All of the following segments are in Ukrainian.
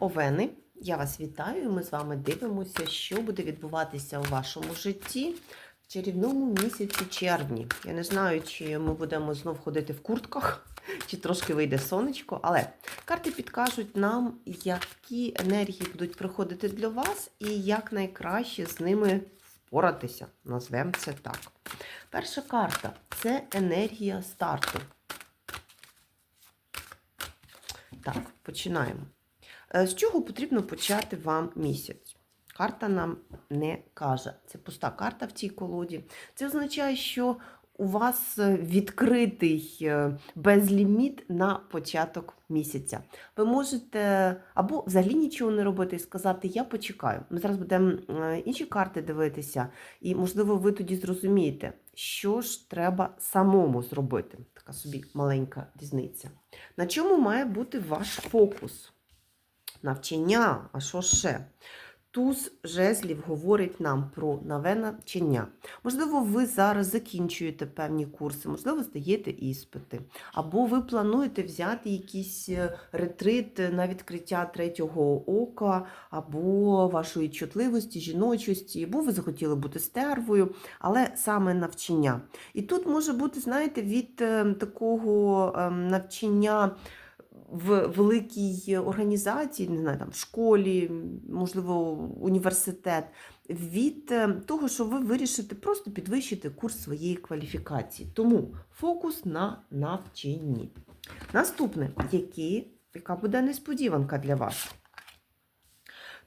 Овени, я вас вітаю. Ми з вами дивимося, що буде відбуватися у вашому житті в чарівному місяці червні. Я не знаю, чи ми будемо знов ходити в куртках, чи трошки вийде сонечко, але карти підкажуть нам, які енергії будуть приходити для вас і як найкраще з ними впоратися. Назвемо це так. Перша карта це енергія старту. Так, починаємо. Е, З чого потрібно почати вам місяць? Карта нам не каже. Це пуста карта в цій колоді. Це означає, що у вас е, відкритий е, безліміт на початок місяця. Ви можете або взагалі нічого не робити і сказати Я почекаю. Ми зараз будемо інші карти дивитися, і, можливо, ви тоді зрозумієте, що ж треба самому зробити. Така собі маленька різниця. На чому має бути ваш фокус? Навчання, а що ще? Туз жезлів говорить нам про нове навчання. Можливо, ви зараз закінчуєте певні курси, можливо, здаєте іспити, або ви плануєте взяти якийсь е, ретрит на відкриття третього ока, або вашої чутливості, жіночості, або ви захотіли бути стервою, але саме навчання. І тут може бути, знаєте, від е, такого е, навчання в великій організації, не знаю, там в школі, можливо, університет, від е, того, що ви вирішите просто підвищити курс своєї кваліфікації. Тому фокус на навчанні. Наступне, які, яка буде несподіванка для вас?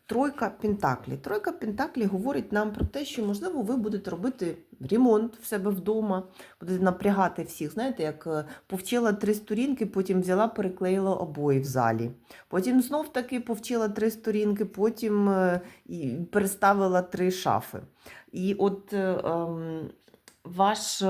Тройка Пентаклі. Тройка Пентаклі говорить нам про те, що, можливо, ви будете робити ремонт в себе вдома, будете напрягати всіх. Знаєте, як е, повчила три сторінки, потім взяла, переклеїла обої в залі. Потім знов таки повчила три сторінки, потім е, і переставила три шафи. І от е, ем, ваш.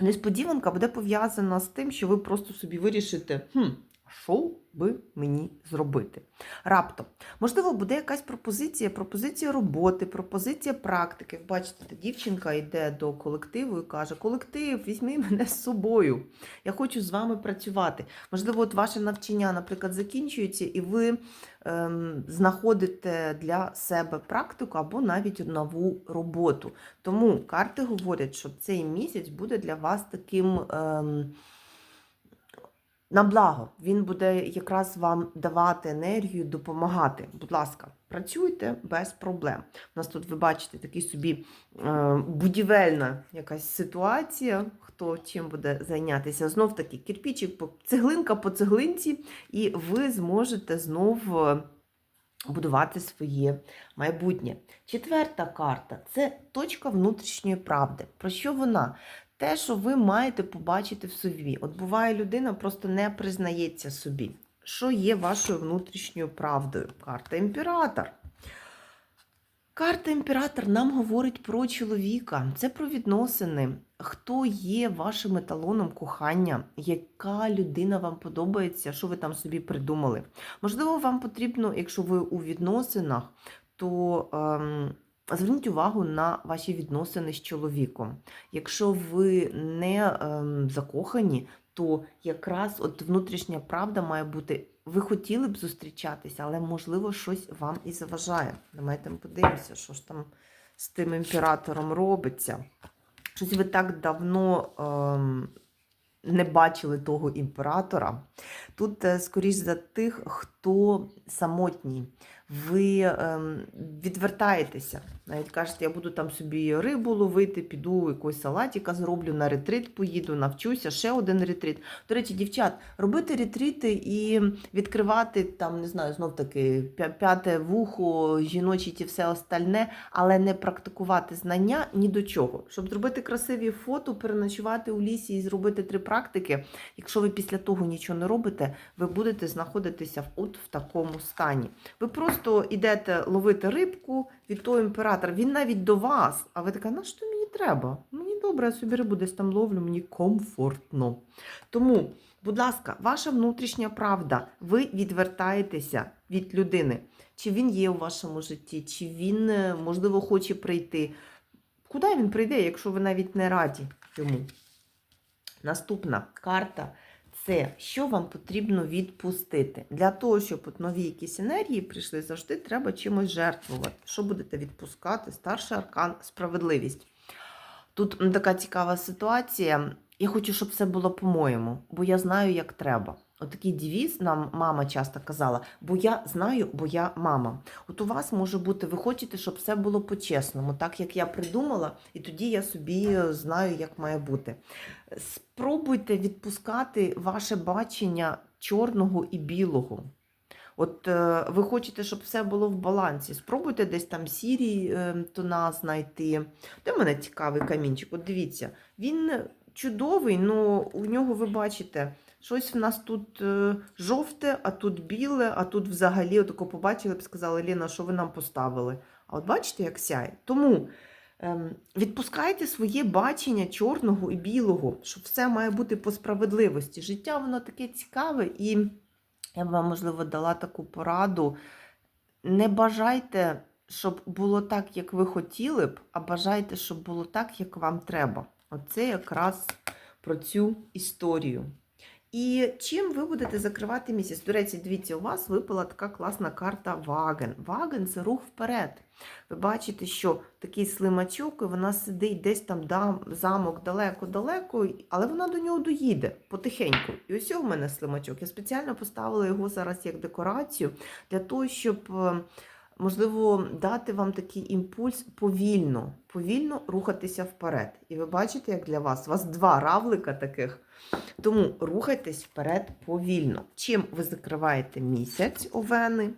Несподіванка буде пов'язана з тим, що ви просто собі вирішите, хм, що би мені зробити. Раптом, можливо, буде якась пропозиція, пропозиція роботи, пропозиція практики. Бачите, дівчинка йде до колективу і каже: Колектив, візьми мене з собою. Я хочу з вами працювати. Можливо, от ваше навчання, наприклад, закінчується, і ви ем, знаходите для себе практику або навіть нову роботу. Тому карти говорять, що цей місяць буде для вас таким. Ем, на благо, він буде якраз вам давати енергію, допомагати. Будь ласка, працюйте без проблем. У нас тут, ви бачите, такий собі е, будівельна якась ситуація, хто чим буде зайнятися. Знов таки кирпічик, по- цеглинка по цеглинці, і ви зможете знов е, будувати своє майбутнє. Четверта карта це точка внутрішньої правди. Про що вона? Те, що ви маєте побачити в собі. От буває, людина просто не признається собі. Що є вашою внутрішньою правдою? Карта імператор. Карта імператор нам говорить про чоловіка. Це про відносини. Хто є вашим еталоном кохання? Яка людина вам подобається? Що ви там собі придумали? Можливо, вам потрібно, якщо ви у відносинах, то ем, зверніть увагу на ваші відносини з чоловіком. Якщо ви не ем, закохані, то якраз от внутрішня правда має бути. Ви хотіли б зустрічатися, але можливо щось вам і заважає. Давайте подивимося, що ж там з тим імператором робиться. Щось ви так давно ем, не бачили того імператора. Тут, е, скоріш за тих, хто самотній. Ви ем, відвертаєтеся. Навіть кажете, я буду там собі рибу ловити, піду якогось салатика зроблю, на ретрит поїду, навчуся, ще один ретрит. До речі, дівчат, робити ретрити і відкривати там, не знаю, знов таки п'яте вухо, жіночі ті все остальне, але не практикувати знання ні до чого. Щоб зробити красиві фото, переночувати у лісі і зробити три практики. Якщо ви після того нічого не робите, ви будете знаходитися от в такому стані. Ви просто йдете ловити рибку від того імператора, він навіть до вас, а ви така, на що мені треба? Мені добре, я собі рибу десь там ловлю, мені комфортно. Тому, будь ласка, ваша внутрішня правда, ви відвертаєтеся від людини. Чи він є у вашому житті, чи він, е, можливо, хоче прийти. Куди він прийде, якщо ви навіть не раді йому? Наступна карта Це що вам потрібно відпустити. Для того, щоб нові якісь енергії прийшли, завжди треба чимось жертвувати. Що будете відпускати? Старший аркан справедливість. Тут така цікава ситуація. Я хочу, щоб все було по-моєму, бо я знаю, як треба. Отакий девіз нам мама часто казала, бо я знаю, бо я мама. От у вас може бути, ви хочете, щоб все було по-чесному, так як я придумала, і тоді я собі знаю, як має бути. Спробуйте відпускати ваше бачення чорного і білого. От е, ви хочете, щоб все було в балансі. Спробуйте десь там сірі е, тона знайти. Де в мене цікавий камінчик? От дивіться, він чудовий, але у нього ви бачите, щось в нас тут е, жовте, а тут біле, а тут взагалі отако побачили б сказали, Ліна, що ви нам поставили. А от бачите, як сяє. Тому ем, відпускайте своє бачення чорного і білого, що все має бути по справедливості. Життя воно таке цікаве, і я б вам, можливо, дала таку пораду. Не бажайте, щоб було так, як ви хотіли б, а бажайте, щоб було так, як вам треба. Оце якраз про цю історію. І чим ви будете закривати місяць? До речі, дивіться, у вас випала така класна карта Ваген. Ваген це рух вперед. Ви бачите, що такий слимачок, і вона сидить десь там да, замок далеко-далеко, але вона до нього доїде потихеньку. І ось у мене слимачок. Я спеціально поставила його зараз як декорацію для того, щоб. Можливо, дати вам такий імпульс повільно, повільно рухатися вперед. І ви бачите, як для вас? У вас два равлика таких. Тому рухайтесь вперед повільно. Чим ви закриваєте місяць овени?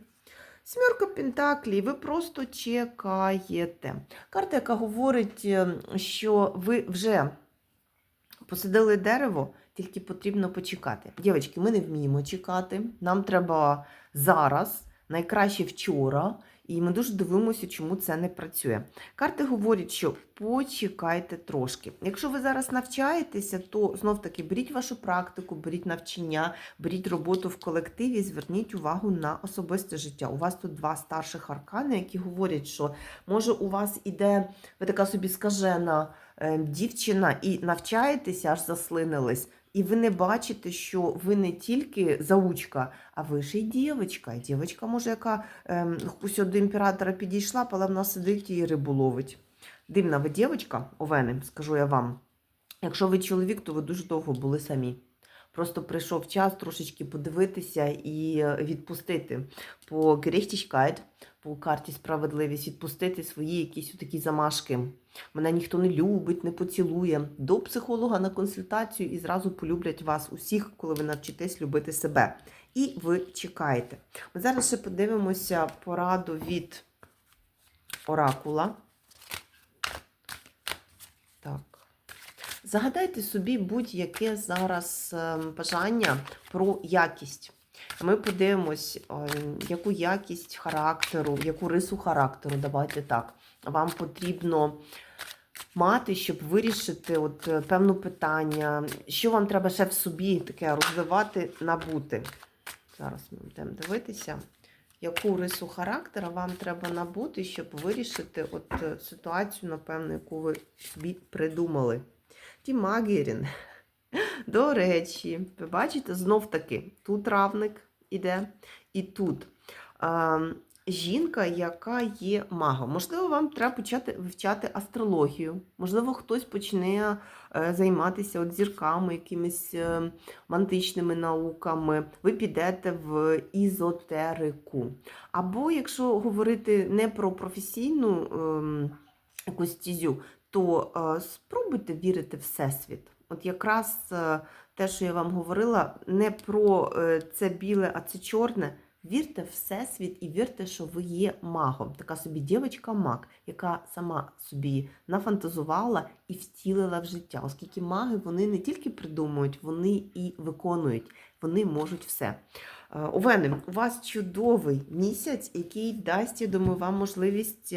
Сімерка Пентаклі, ви просто чекаєте. Карта, яка говорить, е, що ви вже посадили дерево, тільки потрібно почекати. Дівчатки, ми не вміємо чекати. Нам треба зараз, найкраще вчора. І ми дуже дивимося, чому це не працює. Карти говорять, що почекайте трошки. Якщо ви зараз навчаєтеся, то знов таки беріть вашу практику, беріть навчання, беріть роботу в колективі, зверніть увагу на особисте життя. У вас тут два старших аркани, які говорять, що може у вас іде ви така собі скажена е, дівчина і навчаєтеся, аж заслинились. І ви не бачите, що ви не тільки заучка, а ви ще й дівчинка. І дівчинка, може, яка ем, ось до імператора підійшла, але вона сидить і рибу ловить. Дивна ви дівчинка, овени, скажу я вам. Якщо ви чоловік, то ви дуже довго були самі. Просто прийшов час трошечки подивитися і е, відпустити по Gerechtigkeit, по карті справедливість, відпустити свої якісь такі замашки. Мене ніхто не любить, не поцілує. До психолога на консультацію і зразу полюблять вас усіх, коли ви навчитесь любити себе. І ви чекаєте. Ми зараз ще подивимося пораду від оракула. Так. Загадайте собі будь-яке зараз ем, бажання про якість. Ми подивимось, ем, яку якість характеру, яку рису характеру, давайте так. Вам потрібно мати, щоб вирішити от е, певне питання, що вам треба ще в собі таке розвивати, набути. Зараз ми будемо дивитися, яку рису характера вам треба набути, щоб вирішити от е, ситуацію, напевно, яку ви собі придумали. Ті Магірін. До речі, ви бачите, знов таки, тут равник іде, і тут. А, жінка, яка є магом. Можливо, вам треба почати вивчати астрологію. Можливо, хтось почне е, займатися от зірками, якимись е, мантичними науками. Ви підете в ізотерику. Або якщо говорити не про професійну ем, якусь стізю, то е, спробуйте вірити в Всесвіт. От якраз е, те, що я вам говорила, не про е, це біле, а це чорне. Вірте в Всесвіт і вірте, що ви є магом. Така собі дівчинка-маг, яка сама собі нафантазувала і втілила в життя. Оскільки маги вони не тільки придумують, вони і виконують, вони можуть все. Е, Овени, у вас чудовий місяць, який дасть, я думаю, вам можливість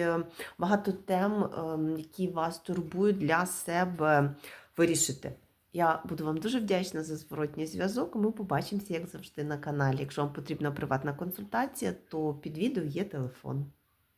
багато тем, е, які вас турбують для себе вирішити. Я буду вам дуже вдячна за зворотній зв'язок. Ми побачимося, як завжди, на каналі. Якщо вам потрібна приватна консультація, то під відео є телефон.